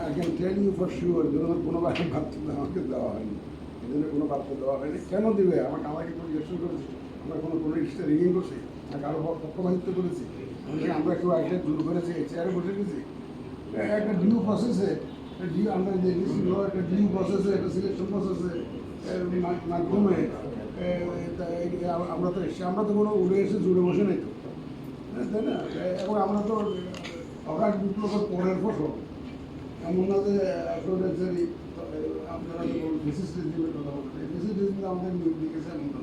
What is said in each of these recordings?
I can tell you for sure, ধরুন কোনো বাড়ি ভাবতে আমাকে দেওয়া হয়নি। এজন্য কোনো বার্তা দেওয়া হয়নি। কেন দিবে? আমাকে আমাকে পরিদর্শন করেছে? আমরা কোনো কোনো রিক্সা রিগিং করছি? না কারও পক্ষপাতিত্ব করেছি? আমরা- কেউ একটা দূর করেছি চেয়ারে বসে গেছি। একটা ডিউ প্রসেসে ডিউ আমরা দেখেছি একটা ডিউ প্রসেসে একটা সিলেকশন প্রসেসে মাধ্যমে। আমরা তো এসে আমরা তো কোনো উড়ে এসে জুড়ে বসে নাই তো। হ্যাঁ, তাই না? এবং আমরা তো অগাধ বিপ্লবের পরের ফসল এমন না যে আসলে আপনারা ফেসিস রেজিমের কথা বলছেন ফেসিস রেজিমে আমাদের নিয়োগ দিয়েছে এমন না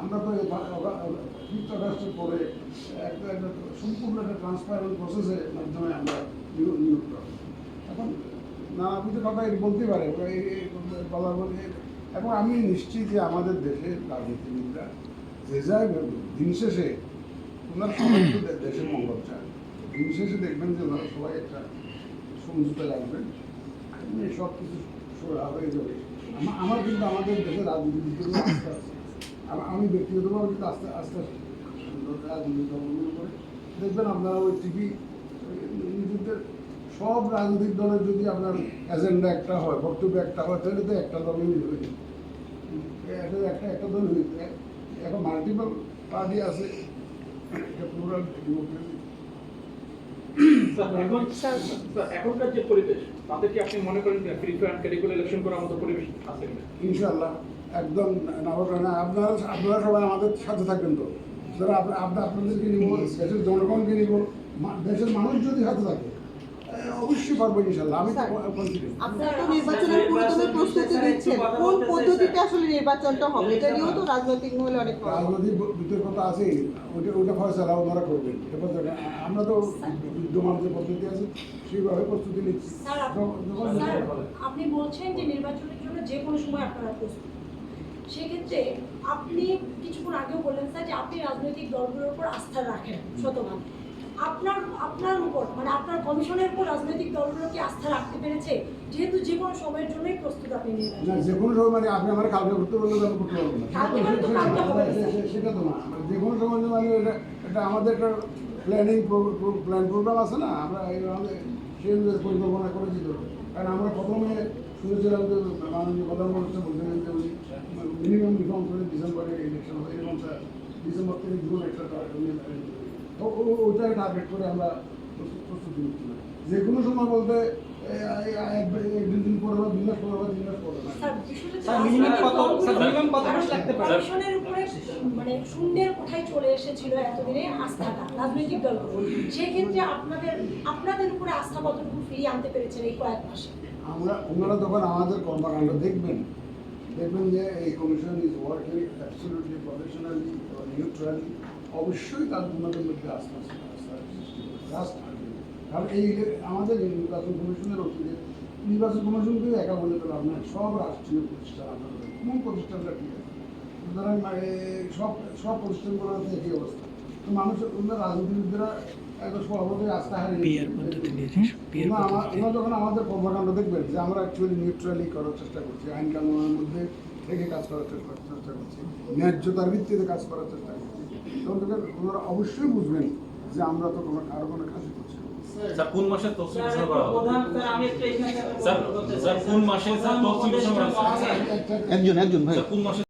আমরা তো ফিফথ আগস্টের পরে একটা সম্পূর্ণ একটা ট্রান্সপারেন্ট প্রসেসের মাধ্যমে আমরা নিয়োগ নিয়োগ এখন নানা কিছু কথা এর বলতে পারে এই বলে এবং আমি নিশ্চিত যে আমাদের দেশের রাজনীতিবিদরা যে যায় দিন শেষে ওনারা সবাই তো দেশের মঙ্গল চায়। দিন শেষে দেখবেন যে ওনারা সবাই একটা লাগবেন এমনি সব কিছু সোজা হয়ে যাবে। আমার কিন্তু আমাদের দেশের জন্য আস্থা আছে। আম- ব্যক্তিগতভাবে কিন্তু আস্তে আস্তে রাজনীতি দলগুলো করে। দেখবেন আপনারা ওই টিভি নিজেদের সব রাজনৈতিক দলের যদি আপনার এজেন্ডা একটা হয়, বক্তব্য একটা হয়, তাহলে তো একটা দলই হয়ে যাবে। একটা একটা দল হয়ে এখন মাল্টিপল পার্টি আছে। একটা প্লুরাল ডেমোক্রেসি এখনকার যে পরিবেশ তাতে কি আপনি মনে করেন ফ্রি ফায়ার ক্যাটেগরি ইলেকশন করার মতো পরিবেশ আছে কিনা? ইনশাল্লাহ একদম না আপনারা আপনারা সবাই আমাদের সাথে থাকবেন তো। আপনা আপনাদেরকে নিব দেশের জনগণকে নিব মা- দেশের মানুষ যদি হাতে থাকে অবশ্যই পারব ইনশাল্লাহ আমি আপনারা তো নির্বাচনের পুরোদমে প্রস্তুতি দিচ্ছেন কোন পদ্ধতিতে আসলে নির্বাচনটা হবে? এটা নিয়েও তো রাজনৈতিক মহলে অনেক রাজনৈতিক বিতর্কতা আছে ওইটা ওইটা ফয়সালা ওনারা করবেন। এটা আমরা তো বিদ্যমান যে পদ্ধতি আছে সেইভাবে প্রস্তুতি নিচ্ছি। আপনি বলছেন যে নির্বাচনের জন্য যে কোনো সময় আপনারা প্রস্তুত। সেক্ষেত্রে আপনি কিছুক্ষণ আগেও বললেন স্যার যে আপনি রাজনৈতিক দলগুলোর উপর আস্থা রাখেন শতভাগ। আপনার আপনার উপর মানে আপনার কমিশনের উপর রাজনৈতিক দলগুলো কি আস্থা রাখতে পেরেছে? যেহেতু যে কোনো সময়ের জন্যই প্রস্তুত আপনি নির্বাচন না যে কোনো সময় মানে আপনি আমার কালকে করতে বললে আমি করতে পারব না। সেটা তো না। মানে যে কোনো সময় মানে এটা আমাদের একটা প্ল্যানিং প্ল্যান প্রোগ্রাম আছে না আমরা সেই অনুযায়ী পরিকল্পনা করেছি তো কারণ আমরা প্রথমে শুনেছিলাম যে মাননীয় প্রধানমন্ত্রী বলছিলেন যে উনি মিনিমাম রিফর্ম করে ডিসেম্বরে ইলেকশন হবে এরকমটা ডিসেম্বর থেকে জুন একটা টার্গেট করে আমরা প্রস্তুত- নিচ্ছিলাম যে কোনো সময় বলতে দুই দিন পরে বা দুই মাস পরে বা তিন মাস পরে? কমিশনের উপরে মানে শূন্যের কোঠায় চলে এসেছিল এতদিনে আস্থাটা রাজনৈতিক দলগুলো। সেক্ষেত্রে আপনাদের আপনাদের উপরে আস্থা কতটুকু ফিরিয়ে আনতে পেরেছেন এই কয়েক মাসে? আমরা ওনারা যখন আমাদের কর্মকাণ্ড দেখবেন। দেখবেন যে এই commission is working absolutely professionally neutrally অবশ্যই তার ওনাদের মধ্যে আস্থা কারণ এই আমাদের নির্বাচন কমিশনের অধীনে নির্বাচন কমিশনকে একা বলে তো নাই সব রাষ্ট্রীয় প্রতিষ্ঠান কোন প্রতিষ্ঠানটা ঠিক আছে? সুতরাং মানে সব সব প্রতিষ্ঠানগুলোর একই অবস্থা। তো মানুষ ওনার রাজনীতিবিদরা একদম স্বভাবতই আস্থা হারিয়ে ওনারা যখন আমাদের কর্মকাণ্ড দেখবেন যে আমরা অ্যাকচুয়ালি নিউট্রালি করার চেষ্টা করছি আইন কানুনের মধ্যে থেকে কাজ করার চেষ্টা চেষ্টা করছি ন্যায্যতার ভিত্তিতে কাজ করার চেষ্টা করছি তখন থেকে ওনারা অবশ্যই বুঝবেন যে আমরা তো কোনো কারও কোনো কাজ করছি না। স্যার কোন মাসে তফসিল ঘোষণা করা হবে? স্যার আমি একটু এখানে স্যার স্যার কোন মাসে তফসিল ঘোষণা করা হবে? একজন একজন ভাই। কোন মাসে